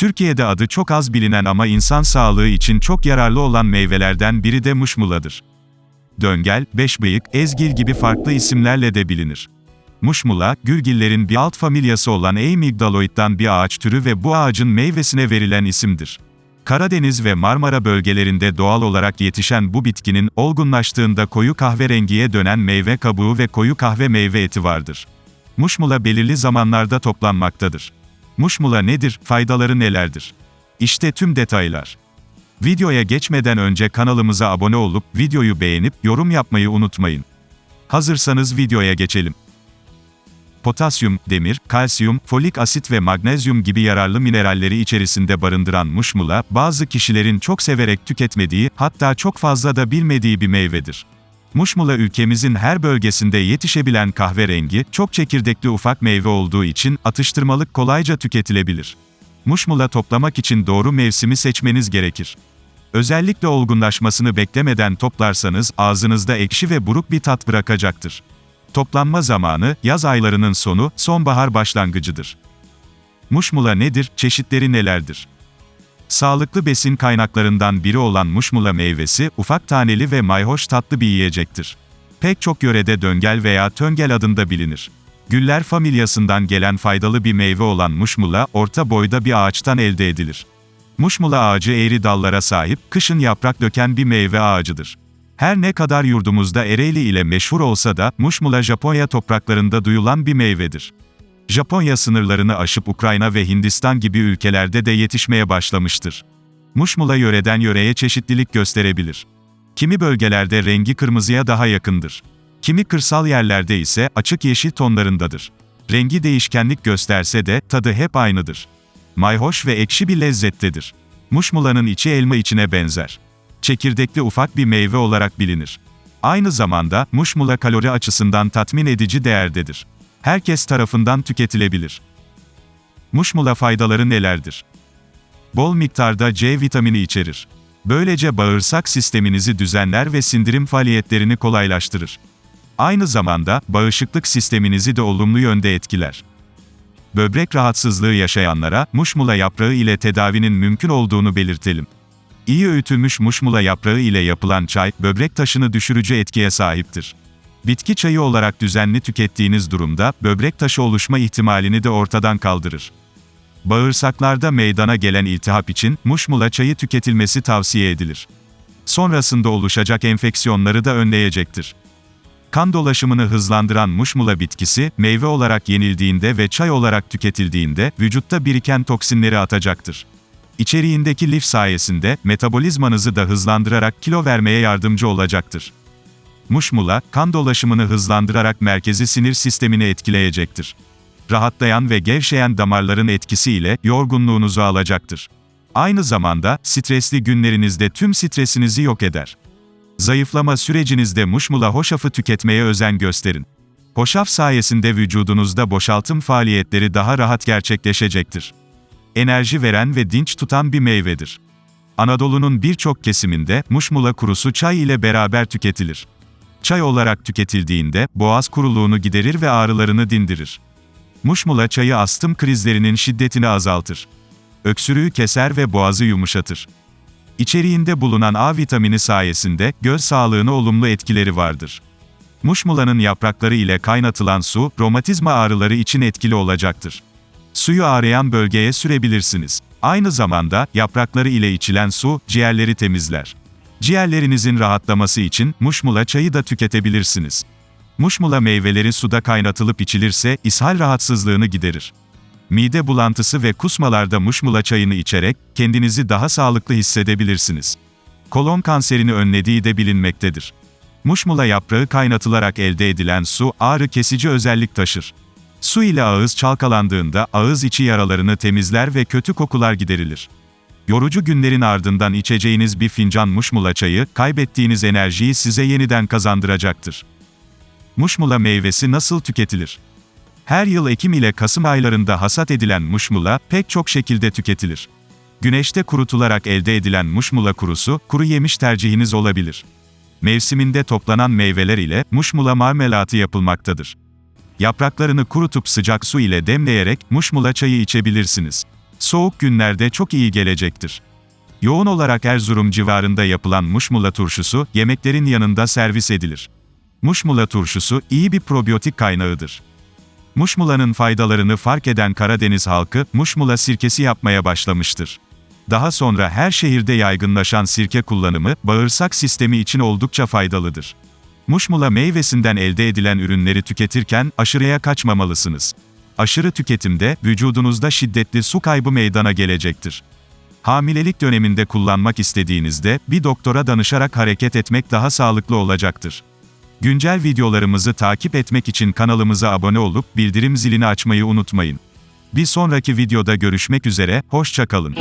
Türkiye'de adı çok az bilinen ama insan sağlığı için çok yararlı olan meyvelerden biri de muşmuladır. Döngel, beşbıyık, ezgil gibi farklı isimlerle de bilinir. Muşmula, gülgillerin bir alt familyası olan Amygdaloid'dan bir ağaç türü ve bu ağacın meyvesine verilen isimdir. Karadeniz ve Marmara bölgelerinde doğal olarak yetişen bu bitkinin, olgunlaştığında koyu kahverengiye dönen meyve kabuğu ve koyu kahve meyve eti vardır. Muşmula belirli zamanlarda toplanmaktadır. Muşmula nedir, faydaları nelerdir? İşte tüm detaylar. Videoya geçmeden önce kanalımıza abone olup, videoyu beğenip, yorum yapmayı unutmayın. Hazırsanız videoya geçelim. Potasyum, demir, kalsiyum, folik asit ve magnezyum gibi yararlı mineralleri içerisinde barındıran muşmula, bazı kişilerin çok severek tüketmediği, hatta çok fazla da bilmediği bir meyvedir. Muşmula ülkemizin her bölgesinde yetişebilen kahverengi, çok çekirdekli ufak meyve olduğu için atıştırmalık kolayca tüketilebilir. Muşmula toplamak için doğru mevsimi seçmeniz gerekir. Özellikle olgunlaşmasını beklemeden toplarsanız ağzınızda ekşi ve buruk bir tat bırakacaktır. Toplanma zamanı, yaz aylarının sonu, sonbahar başlangıcıdır. Muşmula nedir, çeşitleri nelerdir? Sağlıklı besin kaynaklarından biri olan muşmula meyvesi, ufak taneli ve mayhoş tatlı bir yiyecektir. Pek çok yörede döngel veya töngel adında bilinir. Güller familyasından gelen faydalı bir meyve olan muşmula, orta boyda bir ağaçtan elde edilir. Muşmula ağacı eğri dallara sahip, kışın yaprak döken bir meyve ağacıdır. Her ne kadar yurdumuzda Ereğli ile meşhur olsa da, muşmula Japonya topraklarında duyulan bir meyvedir. Japonya sınırlarını aşıp Ukrayna ve Hindistan gibi ülkelerde de yetişmeye başlamıştır. Muşmula yöreden yöreye çeşitlilik gösterebilir. Kimi bölgelerde rengi kırmızıya daha yakındır. Kimi kırsal yerlerde ise açık yeşil tonlarındadır. Rengi değişkenlik gösterse de tadı hep aynıdır. Mayhoş ve ekşi bir lezzettedir. Muşmulanın içi elma içine benzer. Çekirdekli ufak bir meyve olarak bilinir. Aynı zamanda muşmula kalori açısından tatmin edici değerdedir. Herkes tarafından tüketilebilir. Muşmula faydaları nelerdir? Bol miktarda C vitamini içerir. Böylece bağırsak sisteminizi düzenler ve sindirim faaliyetlerini kolaylaştırır. Aynı zamanda bağışıklık sisteminizi de olumlu yönde etkiler. Böbrek rahatsızlığı yaşayanlara muşmula yaprağı ile tedavinin mümkün olduğunu belirtelim. İyi öğütülmüş muşmula yaprağı ile yapılan çay, böbrek taşını düşürücü etkiye sahiptir. Bitki çayı olarak düzenli tükettiğiniz durumda, böbrek taşı oluşma ihtimalini de ortadan kaldırır. Bağırsaklarda meydana gelen iltihap için, muşmula çayı tüketilmesi tavsiye edilir. Sonrasında oluşacak enfeksiyonları da önleyecektir. Kan dolaşımını hızlandıran muşmula bitkisi, meyve olarak yenildiğinde ve çay olarak tüketildiğinde, vücutta biriken toksinleri atacaktır. İçeriğindeki lif sayesinde, metabolizmanızı da hızlandırarak kilo vermeye yardımcı olacaktır. Muşmula, kan dolaşımını hızlandırarak merkezi sinir sistemini etkileyecektir. Rahatlayan ve gevşeyen damarların etkisiyle, yorgunluğunuzu alacaktır. Aynı zamanda, stresli günlerinizde tüm stresinizi yok eder. Zayıflama sürecinizde muşmula hoşafı tüketmeye özen gösterin. Hoşaf sayesinde vücudunuzda boşaltım faaliyetleri daha rahat gerçekleşecektir. Enerji veren ve dinç tutan bir meyvedir. Anadolu'nun birçok kesiminde muşmula kurusu çay ile beraber tüketilir. Çay olarak tüketildiğinde boğaz kuruluğunu giderir ve ağrılarını dindirir. Muşmula çayı astım krizlerinin şiddetini azaltır. Öksürüğü keser ve boğazı yumuşatır. İçeriğinde bulunan A vitamini sayesinde göz sağlığına olumlu etkileri vardır. Muşmulanın yaprakları ile kaynatılan su, romatizma ağrıları için etkili olacaktır. Suyu ağrıyan bölgeye sürebilirsiniz. Aynı zamanda, yaprakları ile içilen su, ciğerleri temizler. Ciğerlerinizin rahatlaması için, muşmula çayı da tüketebilirsiniz. Muşmula meyveleri suda kaynatılıp içilirse, ishal rahatsızlığını giderir. Mide bulantısı ve kusmalarda muşmula çayını içerek, kendinizi daha sağlıklı hissedebilirsiniz. Kolon kanserini önlediği de bilinmektedir. Muşmula yaprağı kaynatılarak elde edilen su, ağrı kesici özellik taşır. Su ile ağız çalkalandığında, ağız içi yaralarını temizler ve kötü kokular giderilir. Yorucu günlerin ardından içeceğiniz bir fincan muşmula çayı, kaybettiğiniz enerjiyi size yeniden kazandıracaktır. Muşmula meyvesi nasıl tüketilir? Her yıl Ekim ile Kasım aylarında hasat edilen muşmula, pek çok şekilde tüketilir. Güneşte kurutularak elde edilen muşmula kurusu, kuru yemiş tercihiniz olabilir. Mevsiminde toplanan meyveler ile, muşmula marmelatı yapılmaktadır. Yapraklarını kurutup sıcak su ile demleyerek, muşmula çayı içebilirsiniz. Soğuk günlerde çok iyi gelecektir. Yoğun olarak Erzurum civarında yapılan muşmula turşusu, yemeklerin yanında servis edilir. Muşmula turşusu, iyi bir probiyotik kaynağıdır. Muşmula'nın faydalarını fark eden Karadeniz halkı, muşmula sirkesi yapmaya başlamıştır. Daha sonra her şehirde yaygınlaşan sirke kullanımı, bağırsak sistemi için oldukça faydalıdır. Muşmula meyvesinden elde edilen ürünleri tüketirken, aşırıya kaçmamalısınız. Aşırı tüketimde, vücudunuzda şiddetli su kaybı meydana gelecektir. Hamilelik döneminde kullanmak istediğinizde, bir doktora danışarak hareket etmek daha sağlıklı olacaktır. Güncel videolarımızı takip etmek için kanalımıza abone olup, bildirim zilini açmayı unutmayın. Bir sonraki videoda görüşmek üzere, hoşça kalın.